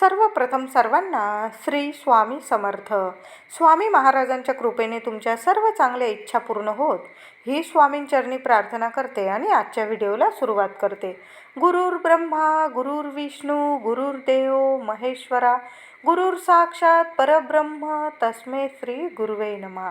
सर्वप्रथम सर्वांना श्री स्वामी समर्थ. स्वामी महाराजांच्या कृपेने तुमच्या सर्व चांगल्या इच्छा पूर्ण होत. ही स्वामींचरणी प्रार्थना करते आणि आजच्या व्हिडिओला सुरुवात करते. गुरुर ब्रह्मा गुरुर विष्णू गुरुर देव महेश्वरा गुरुर साक्षात परब्रह्म तस्मे श्री गुरुवे नमा.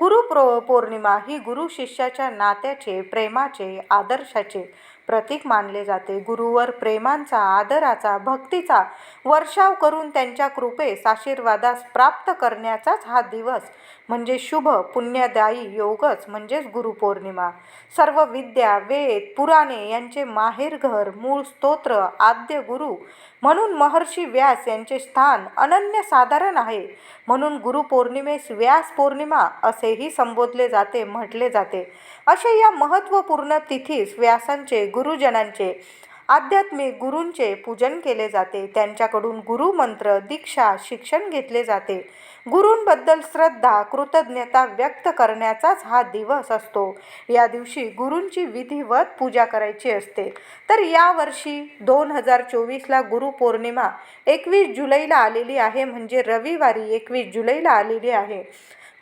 गुरु प्रो पौर्णिमा ही गुरु शिष्याच्या नात्याचे प्रेमाचे आदर्शाचे प्रतीक मानले जाते. गुरुवर प्रेमांचा आदराचा भक्तीचा वर्षाव करून त्यांच्या कृपेस आशीर्वादास प्राप्त करण्याचाच हा दिवस. म्हणजे शुभ पुण्यदायी योगच म्हणजेच गुरुपौर्णिमा. सर्व विद्या वेद पुराणे यांचे माहेरघर मूळ स्तोत्र आद्य गुरु म्हणून महर्षी व्यास यांचे स्थान अनन्यसाधारण आहे. म्हणून गुरुपौर्णिमेस व्यास पौर्णिमा असेही संबोधले जाते म्हटले जाते. असे या महत्त्वपूर्ण तिथीस व्यासांचे गुरुजनांचे आध्यात्मिक गुरूंचे पूजन केले जाते. त्यांच्याकडून गुरुमंत्र दीक्षा शिक्षण घेतले जाते. गुरूंबद्दल श्रद्धा कृतज्ञता व्यक्त करण्याचाच हा दिवस असतो. या दिवशी गुरूंची विधिवत पूजा करायची असते. तर यावर्षी दोन हजार चोवीसला गुरुपौर्णिमा एकवीस जुलैला आलेली आहे. म्हणजे रविवारी एकवीस जुलैला आलेली आहे.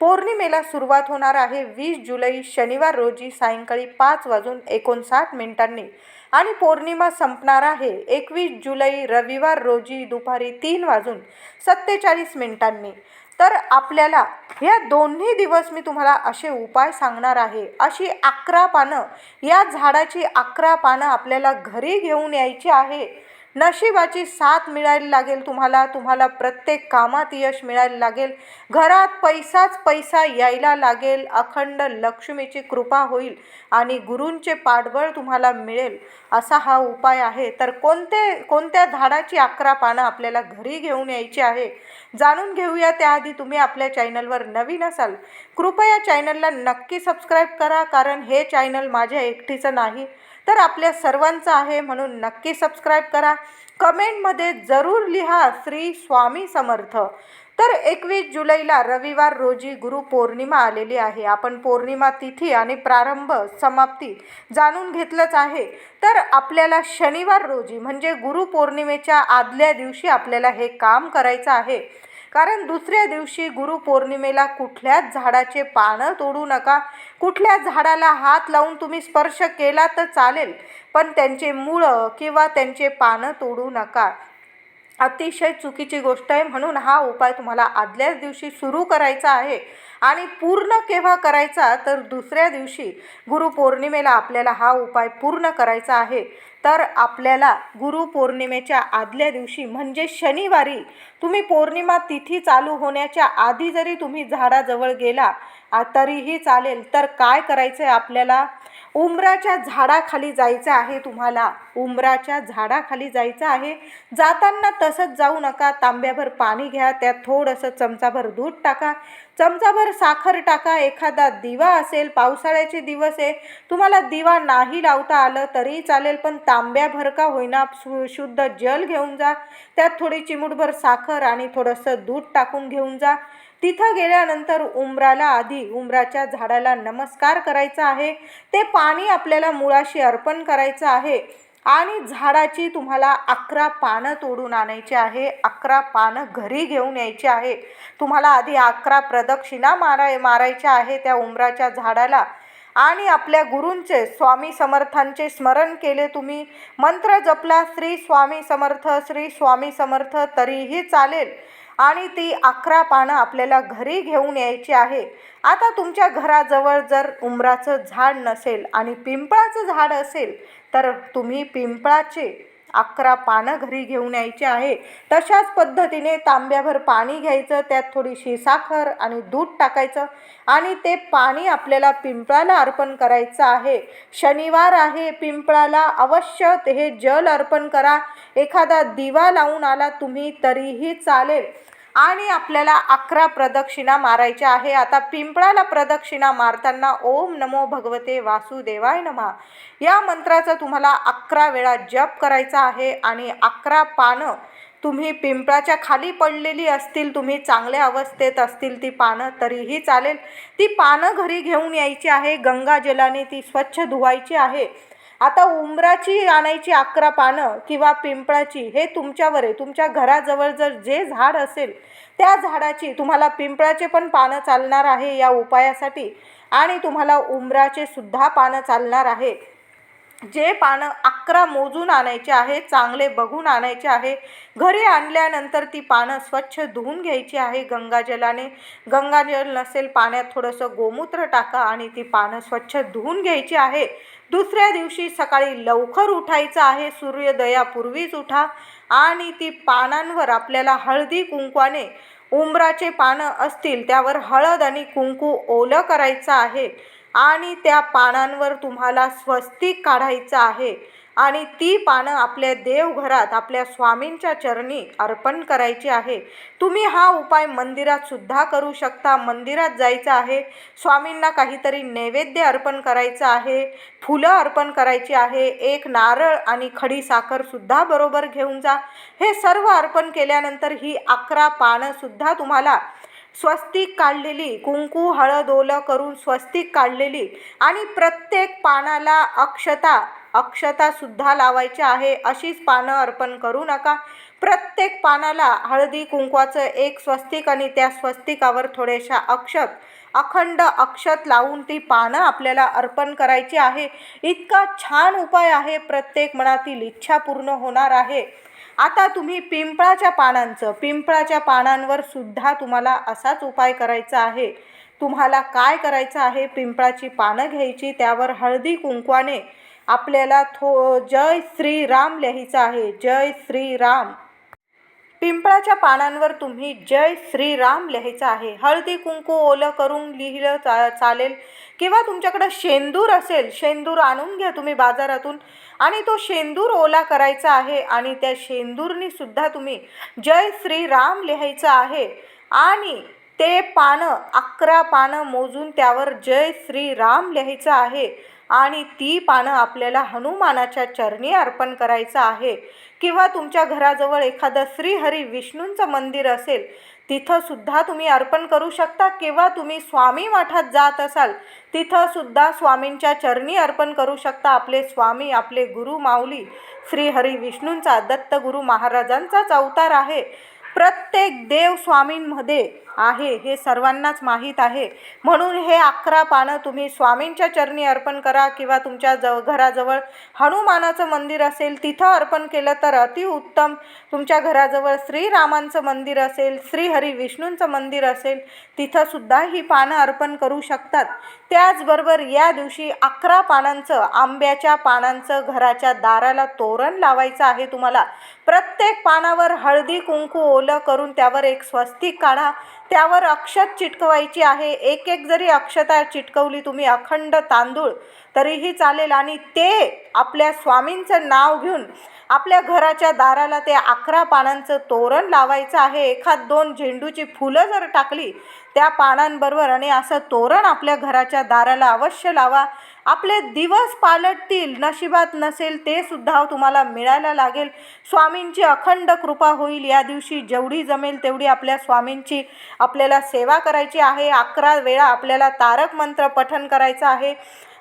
पौर्णिमेला सुरुवात होणार आहे वीस जुलै शनिवार रोजी सायंकाळी पाच वाजून एकोणसाठ मिनिटांनी. आणि पौर्णिमा संपणार आहे. एकवीस जुलै रविवार रोजी दुपारी तीन वाजून सत्तेचाळीस मिनिटांनी. तर आपल्याला ह्या दोन्ही दिवस मी तुम्हाला असे उपाय सांगणार आहे. अशी अकरा पानं या झाडाची अकरा पानं आपल्याला घरी घेऊन यायची आहे. नशिबाची साथ मिळायला लागेल तुम्हाला तुम्हाला प्रत्येक कामात यश मिळायला लागेल. घरात पैसाच पैसा यायला लागेल अखंड लक्ष्मीची कृपा होईल आणि गुरूंचे पाठबळ तुम्हाला मिळेल असा हा उपाय आहे. तर कोणते कोणत्या झाडाची अकरा पानं आपल्याला घरी घेऊन यायची आहे? जाणून घेऊया. त्याआधी तुम्ही आपल्या चॅनलवर नवीन असाल कृपया चॅनलला नक्की सबस्क्राईब करा कारण हे चॅनल माझ्या एकटीचं नाही. तर आपल्या सर्वांचं आहे म्हणून नक्की सबस्क्राईब करा. कमेंटमध्ये जरूर लिहा श्री स्वामी समर्थ. तर एकवीस जुलैला रविवार रोजी गुरुपौर्णिमा आलेली आहे. आपण पौर्णिमा तिथी आणि प्रारंभ समाप्ती जाणून घेतलंच आहे. तर आपल्याला शनिवार रोजी म्हणजे गुरुपौर्णिमेच्या आदल्या दिवशी आपल्याला हे काम करायचं आहे. कारण दुसऱ्या दिवशी गुरुपौर्णिमेला कुठल्याच झाडाचे पानं तोडू नका. कुठल्या झाडाला हात लावून तुम्ही स्पर्श केला तर चालेल पण त्यांचे मुळं किंवा त्यांचे पानं तोडू नका. अतिशय चुकीची गोष्ट आहे. म्हणून हा उपाय तुम्हाला आदल्याच दिवशी सुरू करायचा आहे. आणि पूर्ण केव्हा करायचा तर दुसऱ्या दिवशी गुरुपौर्णिमेला आपल्याला हा उपाय पूर्ण करायचा आहे. तर आपल्याला गुरुपौर्णिमेच्या आदल्या दिवशी म्हणजे शनिवारी तुम्ही पौर्णिमा तिथी चालू होण्याच्या आधी जरी तुम्ही झाडाजवळ गेला तरीही चालेल. तर काय करायचं आहे आपल्याला? उंबराच्या झाडाखाली जायचं आहे तुम्हाला. उंबराच्या झाडाखाली जायचं आहे. जाताना तसंच जाऊ नका. तांब्याभर पाणी घ्या. त्यात थोडंसं चमचाभर दूध टाका. चमचाभर साखर टाका. एखादा दिवा असेल पावसाळ्याचे दिवस आहे. तुम्हाला दिवा नाही लावता आलं तरी चालेल पण तांब्याभर का होईना शुद्ध जल घेऊन जा. त्यात थोडी चिमूटभर साखर आणि थोडंसं दूध टाकून घेऊन जा. तिथं गेल्यानंतर उंबराला आधी उंबराच्या झाडाला नमस्कार करायचा आहे. ते पाणी आपल्याला मुळाशी अर्पण करायचं आहे. आणि झाडाची तुम्हाला अकरा पानं तोडून आणायची आहे. अकरा पानं घरी घेऊन यायची आहे. तुम्हाला आधी अकरा प्रदक्षिणा माराय मारायच्या आहे त्या उंबराच्या झाडाला. आणि आपल्या गुरूंचे स्वामी समर्थांचे स्मरण केले तुम्ही. मंत्र जपला श्री स्वामी समर्थ श्री स्वामी समर्थ तरीही चालेल. आणि ती अकरा पानं आपल्याला घरी घेऊन यायची आहे. आता तुमच्या घराजवळ जर उंबराचं झाड नसेल आणि पिंपळाचं झाड असेल तर तुम्ही पिंपळाचे अकरा पानं घरी घेऊन यायची आहे. तशाच पद्धतीने तांब्याभर पाणी घ्यायचं त्यात थोडीशी साखर आणि दूध टाकायचं आणि ते पाणी आपल्याला पिंपळाला अर्पण करायचं आहे. शनिवार आहे पिंपळाला अवश्य ते हे जल अर्पण करा. एखादा दिवा लावून आला तुम्ही तरीही चालेल. आणि आपल्याला अकरा प्रदक्षिणा मारायच्या आहे. आता पिंपळाला प्रदक्षिणा मारताना ओम नमो भगवते वासुदेवाय नमा. या मंत्राचा तुम्हाला अकरा वेळा जप करायचा आहे आणि अकरा पानं तुम्ही पिंपळाच्या खाली पडलेली असतील तुम्ही चांगल्या अवस्थेत असतील ती पानं तरीही चालेल. ती पानं घरी घेऊन यायची आहे. गंगाजलाने ती स्वच्छ धुवायची आहे. आता उंबराची आणायची अकरा पानं किंवा पिंपळाची हे तुमच्यावर आहे. तुमच्या घराजवळ जर जे झाड असेल त्या झाडाची तुम्हाला पिंपळाचे पण पानं चालणार आहे या उपायासाठी. आणि तुम्हाला उंबराचे सुद्धा पानं चालणार आहे. जे पानं अकरा मोजून आणायचे आहे चांगले बघून आणायचे आहे. घरी आणल्यानंतर ती पानं स्वच्छ धुवून घ्यायची आहे. गंगाजलाने गंगाजल नसेल पाण्यात थोडंसं गोमूत्र टाका आणि ती पानं स्वच्छ धुवून घ्यायची आहे. दुसऱ्या दिवशी सकाळी लवकर उठायचं आहे. सूर्योदयापूर्वीच उठा आणि ती पानांवर आपल्याला हळदी कुंकवाने उंबराचे पानं असतील त्यावर हळद आणि कुंकू ओलं करायचं आहे. आणि त्या पानांवर तुम्हाला स्वस्तिक काढायचं आहे. आणि ती पानं आपल्या देवघरात आपल्या स्वामींच्या चरणी अर्पण करायची आहे. तुम्ही हा उपाय मंदिरात सुद्धा करू शकता. मंदिरात जायचं आहे. स्वामींना काहीतरी नैवेद्य अर्पण करायचं आहे. फुलं अर्पण करायची आहे. एक नारळ आणि खडी साखरसुद्धा बरोबर घेऊन जा. हे सर्व अर्पण केल्यानंतर ही अकरा पानंसुद्धा तुम्हाला स्वस्तिक काढलेली कुंकू हळद ओलं करून स्वस्तिक काढलेली आणि प्रत्येक पानाला अक्षता अक्षतासुद्धा लावायची आहे अशीच पानं अर्पण करू नका. प्रत्येक पानाला हळदी कुंकवाचं एक स्वस्तिक आणि त्या स्वस्तिकावर थोड्याशा अक्षत अखंड अक्षत लावून ती पानं आपल्याला अर्पण करायची आहे. इतका छान उपाय आहे. प्रत्येक मनातील इच्छा पूर्ण होणार आहे. आता तुम्ही पिंपळाच्या पानांचं पिंपळाच्या पानांवर सुद्धा तुम्हाला असाच उपाय करायचा आहे. तुम्हाला काय करायचं आहे? पिंपळाची पानं घ्यायची त्यावर हळदी कुंकवाने आपल्याला थो जय श्रीराम लिहायचं आहे. जय श्रीराम. पिंपळाच्या पानांवर तुम्ही जय श्रीराम लिहायचं आहे. हळदी कुंकू ओलं करून लिहिलं चा चालेल. किंवा तुमच्याकडं शेंदूर असेल शेंदूर आणून घ्या तुम्ही बाजारातून. आणि तो शेंदूर ओला करायचा आहे आणि त्या शेंदूरनीसुद्धा तुम्ही जय श्रीराम लिहायचं आहे. आणि ते पानं अकरा पानं मोजून त्यावर जय श्रीराम लिहायचं आहे. आणि ती पानं आपल्याला हनुमानाच्या चरणी अर्पण करायचं आहे. किंवा तुमच्या घराजवळ एखादं श्रीहरी विष्णूंचं मंदिर असेल तिथंसुद्धा तुम्ही अर्पण करू शकता. किंवा तुम्ही स्वामी मठात जात असाल तिथंसुद्धा स्वामींच्या चरणी अर्पण करू शकता. आपले स्वामी आपले गुरु माऊली श्रीहरी विष्णूंचा दत्तगुरु महाराजांचाच अवतार आहे. प्रत्येक देव स्वामींमध्ये आहे हे सर्वांनाच माहीत आहे. म्हणून हे अकरा पानं तुम्ही स्वामींच्या चरणी अर्पण करा किंवा तुमच्या जव घराजवळ हनुमानाचं मंदिर असेल तिथं अर्पण केलं तर अतिउत्तम तुमच्या घराजवळ श्रीरामांचं मंदिर असेल श्रीहरी विष्णूंचं मंदिर असेल तिथंसुद्धा ही पानं अर्पण करू शकतात. त्याचबरोबर या दिवशी अकरा पानांचं आंब्याच्या पानांचं घराच्या दाराला तोरण लावायचं आहे तुम्हाला. प्रत्येक पानावर हळदी कुंकू ओलं करून त्यावर एक स्वस्तिक काढा. त्यावर अक्षत चिटकवायची आहे. एक एक जरी अक्षता चिटकवली तुम्ही अखंड तांदूळ तरीही चालेल आणि ते आपल्या स्वामींचं नाव घेऊन आपल्या घराच्या दाराला ते अकरा पानांचं तोरण लावायचं आहे. एखाद दोन झेंडूची फुलं जर टाकली त्या पानांबरोबर आणि असं तोरण आपल्या घराच्या दाराला अवश्य लावा. आपले दिवस पालटतील नशिबात नसेल ते सुद्धा तुम्हाला मिळायला लागेल. स्वामींची अखंड कृपा होईल. या दिवशी जेवढी जमेल तेवढी आपल्या स्वामींची आपल्याला सेवा करायची आहे. अकरा वेळा आपल्याला तारक मंत्र पठण करायचं आहे.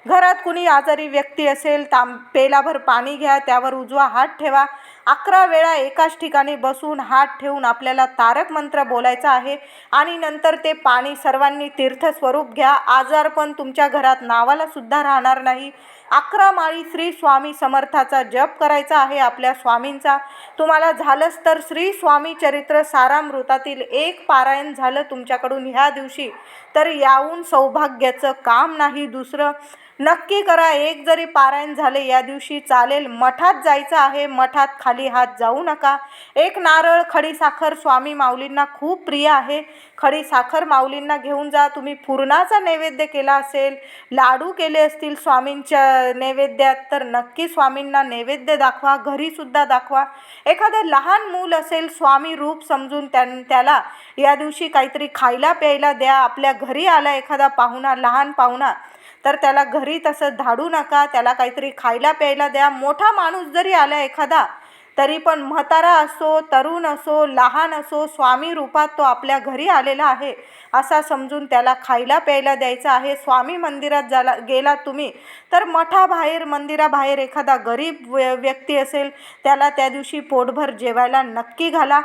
घरात कुणी आजारी व्यक्ती असेल तांब पेलाभर पाणी घ्या त्यावर उजवा हात ठेवा. अकरा वेळा एकाच ठिकाणी बसून हात ठेवून आपल्याला तारक मंत्र बोलायचा आहे आणि नंतर ते पाणी सर्वांनी तीर्थस्वरूप घ्या. आजार पण तुमच्या घरात नावाला सुद्धा राहणार नाही. अकरा माळी श्री स्वामी समर्थाचा जप करायचा आहे आपल्या स्वामींचा. तुम्हाला झालंच तर श्री स्वामी चरित्र सारामृतातील एक पारायण झालं तुमच्याकडून ह्या दिवशी. तर याहून सौभाग्याचं काम नाही दुसरं. नक्की करा. एक जरी पारायण झाले या दिवशी चालेल. मठात जायचं आहे. मठात खाली हात जाऊ नका. एक नारळ खडी साखर स्वामी माऊलींना खूप प्रिय आहे. खडी साखर माऊलींना घेऊन जा. तुम्ही पूर्णाचा नैवेद्य केला असेल लाडू केले असतील स्वामींच्या नैवेद्यात तर नक्की स्वामींना नैवेद्य दाखवा. घरीसुद्धा दाखवा. एखादं लहान मूल असेल स्वामी रूप समजून त्यां त्याला या दिवशी काहीतरी खायला प्यायला द्या. आपल्या घरी आला एखादा पाहुणा लहान पाहुणा तर त्याला घरी तसं धाडू नका त्याला काहीतरी खायला प्यायला द्या. मोठा माणूस जरी आला एखादा तरी पण म्हातारा असो तरुण असो लहान असो स्वामी रूपात तो आपल्या घरी आलेला आहे. असा समजून त्याला खायला प्यायला द्यायचं आहे. स्वामी मंदिरात जाला गेला तुम्ही तर मठाबाहेर मंदिराबाहेर एखादा गरीब व्य व्यक्ती असेल त्याला त्या दिवशी पोटभर जेवायला नक्की घाला.